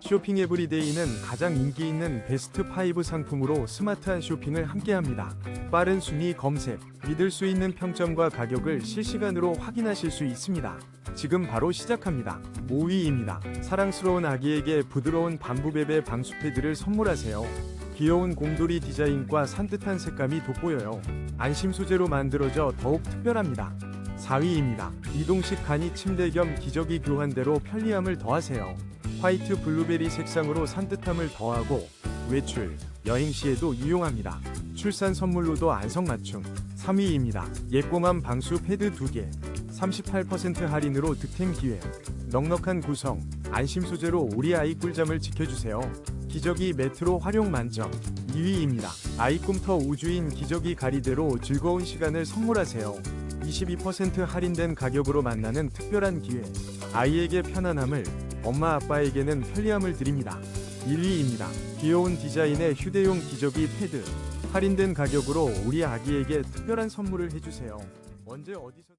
쇼핑 에브리데이는 가장 인기 있는 베스트 5 상품으로 스마트한 쇼핑을 함께합니다. 빠른 순위 검색, 믿을 수 있는 평점과 가격을 실시간으로 확인하실 수 있습니다. 지금 바로 시작합니다. 5위입니다. 사랑스러운 아기에게 부드러운 반부베베 방수 패드를 선물하세요. 귀여운 곰돌이 디자인과 산뜻한 색감이 돋보여요. 안심 소재로 만들어져 더욱 특별합니다. 4위입니다. 이동식 간이 침대 겸 기저귀 교환대로 편리함을 더하세요. 화이트 블루베리 색상으로 산뜻함을 더하고 외출, 여행 시에도 유용합니다. 출산 선물로도 안성맞춤. 3위입니다. 예뻐만 방수 패드 2개. 38% 할인으로 득템 기회. 넉넉한 구성, 안심 소재로 우리 아이 꿀잠을 지켜주세요. 기저귀 매트로 활용 만점. 2위입니다. 아이 꿈터 우주인 기저귀 가리대로 즐거운 시간을 선물하세요. 22% 할인된 가격으로 만나는 특별한 기회. 아이에게 편안함을, 엄마 아빠에게는 편리함을 드립니다. 1위입니다. 귀여운 디자인의 휴대용 기저귀 패드. 할인된 가격으로 우리 아기에게 특별한 선물을 해주세요. 언제 어디서